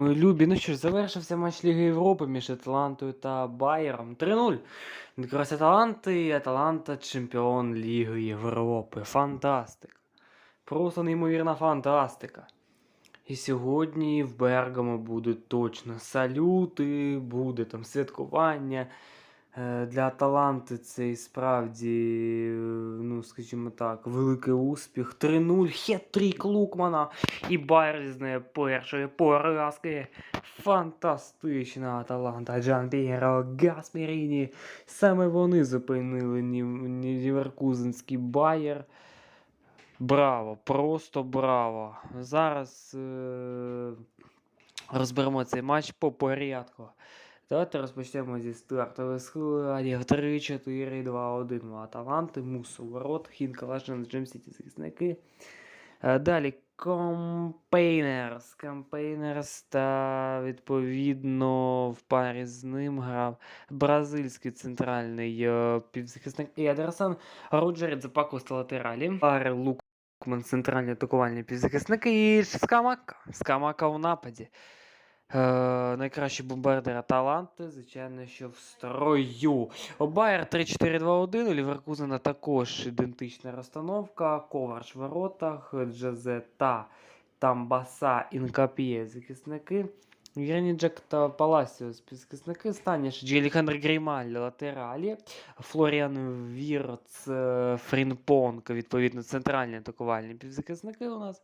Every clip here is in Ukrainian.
Любі, ну що ж, завершився матч Ліги Європи між Аталантою та Байером. 3-0. Якраз Аталанти, і Аталанта чемпіон Ліги Європи. Фантастика. Просто неймовірна фантастика. І сьогодні в Бергамо будуть точно салюти, буде там святкування. Е, Для Аталанти це і справді, е, ну скажімо так, великий успіх. 3-0, хет-трік Лукмана. І Байер з першої поразки. Фантастична Аталанта Джанпієро Гасперіні. Саме вони зупинили Нів- Нів- Байер. Браво, просто браво. Зараз е- розберемо цей матч по порядку. Давайте розпочнемо зі стартової складів 3, 4, 2, 1. У Аталанти, Мусу, Ворот, Хін, Калашин, Джим Сіті захисники. Е, Далі Компейнерс. Компейнерс та відповідно в парі з ним грав бразильський центральний е, півзахисник Едерсон. Роджер Дзапако з латералі. Пари Лукман центральні атакувальні півзахисники і Скамака. Скамака у нападі. Е, найкращий бомбардир Аталанти, звичайно, що в строю. Байер 3-4-2-1, у Ліверкузена також ідентична розстановка. Коварч в воротах, Джазе та Тамбаса Інкапіє захисники. Граніджак та Паласіос захисники. Станіш Джеліхандр Грімаль латералі. Флоріан Вірц, е, Фрінпонг, відповідно, центральні атакувальні півзахисники у нас.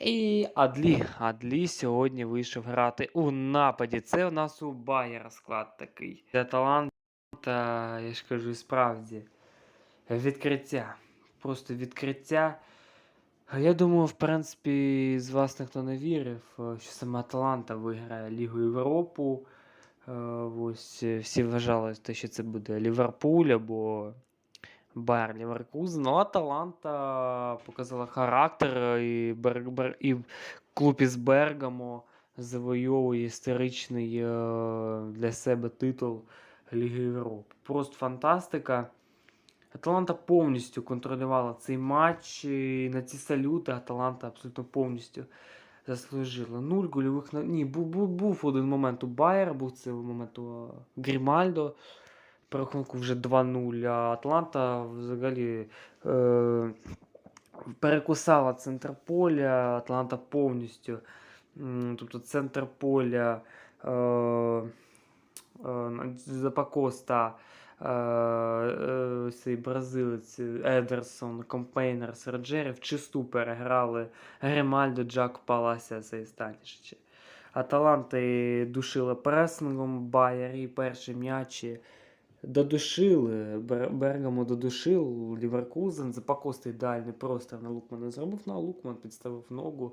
І Адлі. Адлі сьогодні вийшов грати у нападі. Це у нас у Байера склад такий. Для таланта, я ж кажу, справді. Відкриття. Просто відкриття. Я думаю, в принципі, з вас ніхто не вірив, е, що саме Аталанта виграє Лігу Європу. Е, Ось е, всі вважали, що це буде Ліверпуль або Байер Ліверкузен. Ну, Аталанта показала характер е, і, Бер, Бер, і клуб із Бергамо завойовує історичний е, для себе титул Ліги Європи. Просто фантастика. Аталанта повністю контролювала цей матч. І на ці салюти Аталанта абсолютно повністю заслужила. Нуль гольових. Ні, був, був, був один момент у Байера, був це момент у Грімальдо. По рахунку вже 2-0. А Атланта взагалі е, перекусала центр поля. Атланта повністю. Тобто центр поля е, е, Запакоста, е, е, цей бразилець Едерсон, Компейнер, Серджері вчисту переграли Гримальдо, Джак Палася і Станішичі. Аталанти душила пресингом Байері перші м'ячі. Додушили, Бер- Бергамо додушив, Ліверкузен, Запакоста ідеальний простір на Лукмана зробив, ну а Лукман підставив ногу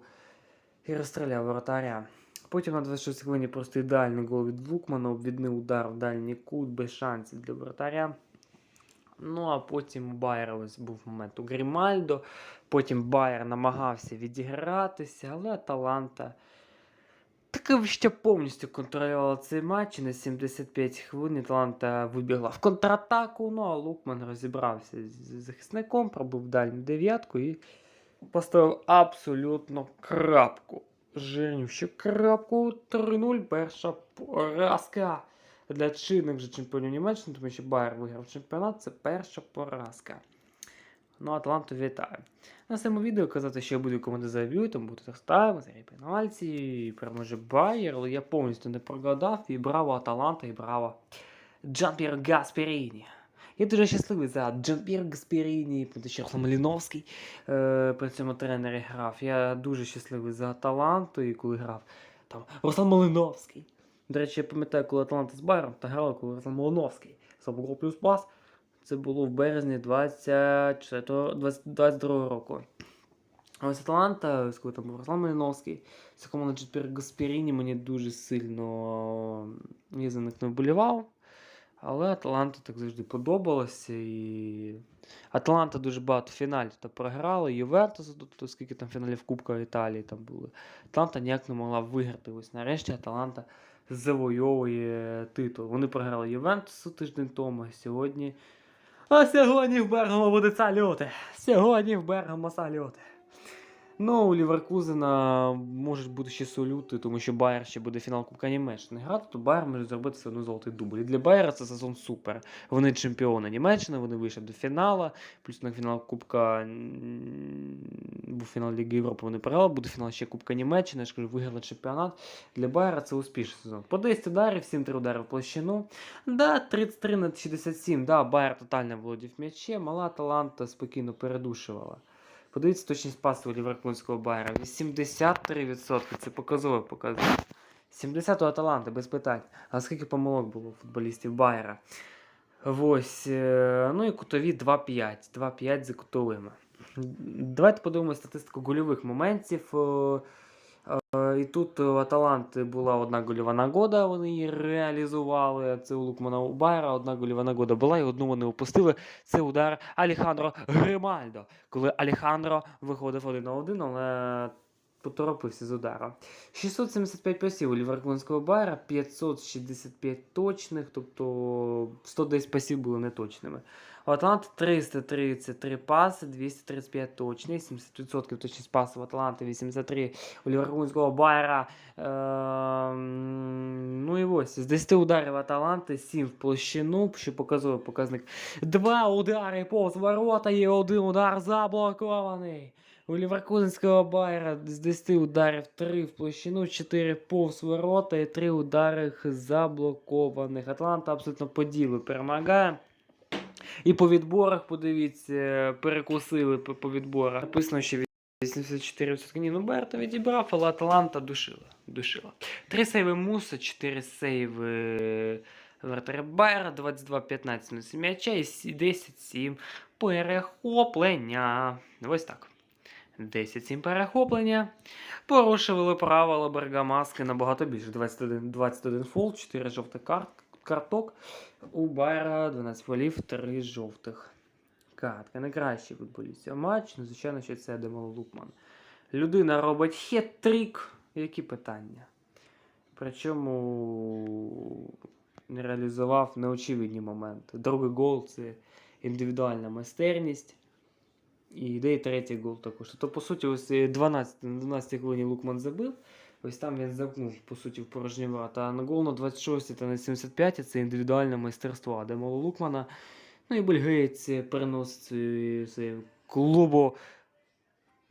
і розстріляв воротаря. Потім на 26 хвилині просто ідеальний гол від Лукмана, обвідний удар в дальній кут, без шансів для воротаря. Ну, а потім у Байера ось був момент у Грімальдо. Потім Байер намагався відігратися, але Аталанта таки ще повністю контролювала цей матч. На 75 хвилин Атланта вибігла в контратаку. Ну а Лукман розібрався з захисником, пробив дальню дев'ятку і поставив абсолютно крапку. Жирнющу крапку 3-0. Перша поразка для чинних же чемпіонів Німеччини, тому що Байер виграв чемпіонат. Це перша поразка. Ну, Атланту вітаю. На цьому відео казати, що я буду команди заб'ю, там буде текстайм, зарі пенальті, переможе Байер, але я повністю не прогадав, і браво Аталанта, і браво Джампір Гасперіні. Я дуже щасливий за Джампір Гасперіні, Руслан Маліновський е, при цьому тренері грав. Я дуже щасливий за Аталанту, і коли грав там Руслан Малиновський. До речі, я пам'ятаю, коли Атланта з Байером та грали, коли Руслан Малиновський. Собор плюс пас. Це було в березні 24, 22 року. Ось Атланта, з коли там був Руслан Малиновський, це команда Джетпір Гасперіні мені дуже сильно я за них не вболівав. Але Атланта так завжди подобалося. І Атланта дуже багато фіналів та програла. Ювентус, тобто скільки там фіналів Кубка Італії там були. Атланта ніяк не могла виграти. Ось нарешті Атланта завойовує титул. Вони програли Ювентусу тиждень тому, а сьогодні. А сьогодні в Бергамо буде салюти. Сьогодні в Бергамо салюти. Ну, у Ліверкузена можуть бути ще солюти, тому що Байер ще буде фінал Кубка Німеччини грати, то Байер може зробити все одно золотий дубль. І для Байера це сезон супер. Вони чемпіони Німеччини, вони вийшли до фіналу, плюс на фінал Кубка був фінал Ліги Європи, вони програли, буде фінал ще Кубка Німеччини, я ж кажу, виграли чемпіонат. Для Байера це успішний сезон. По 10 ударів, 7-3 удари в площину. Да, 33 на 67, да, Байер тотально володів м'ячем, мала таланта спокійно передушувала. Подивіться точність пасу ліверпульського Байера. 83%. Це показовий показник. 70 у Аталанта, без питань. А скільки помилок було у футболістів Байера? Ось. е, Ну і кутові 2-5. 2-5 за кутовими. Давайте подивимося статистику гольових моментів. І тут у Аталанти була одна гольова нагода, вони її реалізували. Це у Лукмана у Байера одна гольова нагода була, і одну вони опустили. Це удар Алехандро Гримальдо. Коли Алехандро виходив один на один, але поторопився з удара. 675 пасів у Ліверпульського Байера, 565 точних, тобто 110 пасів були неточними. У Атланти 333 паси, 235 точних, 70% точність пасу в Атланти, 83 у Ліверпульського Байера. Ем, ну і ось, з 10 ударів Аталанти, 7 в площину, що показує показник. Два удари повз ворота і один удар заблокований. У Ліверкузенського Байера з 10 ударів 3 в площину, 4 повз ворота і 3 удари заблокованих. Атланта абсолютно по ділу перемагає. І по відборах, подивіться, перекусили по, відборах. Написано, що 84%. Ні, ну Берта відібрав, але Аталанта душила. душила. Три сейви Муса, 4 сейви вратаря Байера, 22-15 на м'яча і 10-7 перехоплення. Ось так. 10-7 перехоплення. Порушували правила Бергамаски набагато більше. 21, 21 фол, 4 жовтих карт, карток. У Байера 12 фолів, 3 жовтих картки. Найкращий футболіст матчу. Ну, звичайно, що це Демол Лукман. Людина робить хет-трик. Які питання? Причому не реалізував неочевидні моменти. Другий гол це індивідуальна майстерність. І йде і третій гол також. Тобто, по суті, ось е, 12, на 12 хвилині Лукман забив. Ось там він замкнув, по суті, в порожні врата. А на гол на 26 та на 75 це індивідуальне майстерство Адемола Лукмана. Ну і бельгієць переносить свою- клубу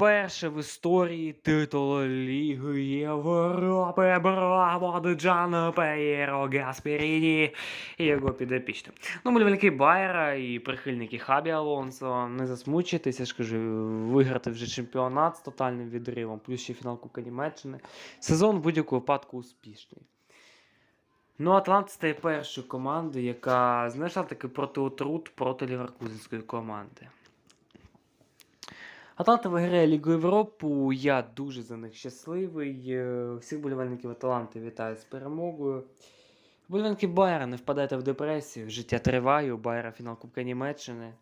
перше в історії титул Ліги Європи. Браво, Деджано Пеєро Гасперіні і його підопічним. Ну, болівальники Байера і прихильники Хабі Алонсо, не засмучуйтесь, я ж кажу, виграти вже чемпіонат з тотальним відривом, плюс ще фінал Кубка Німеччини. Сезон в будь-якому випадку успішний. Ну, Атлант стає першою командою, яка знайшла такий протиотрут проти ліверкузенської команди. Атланта виграє Лігу Європу. Я дуже за них щасливий. Е, Всіх болівальників Аталанти вітаю з перемогою. Болівальники Байера, не впадайте в депресію. Життя триває, у Байера фінал Кубка Німеччини.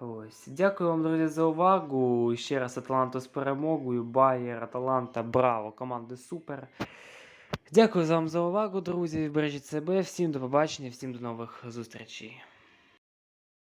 Ось. Дякую вам, друзі, за увагу. Ще раз Атланту з перемогою. Байер, Аталанта, браво! Команди супер. Дякую вам за увагу, друзі. Бережіть себе. Всім до побачення, всім до нових зустрічей.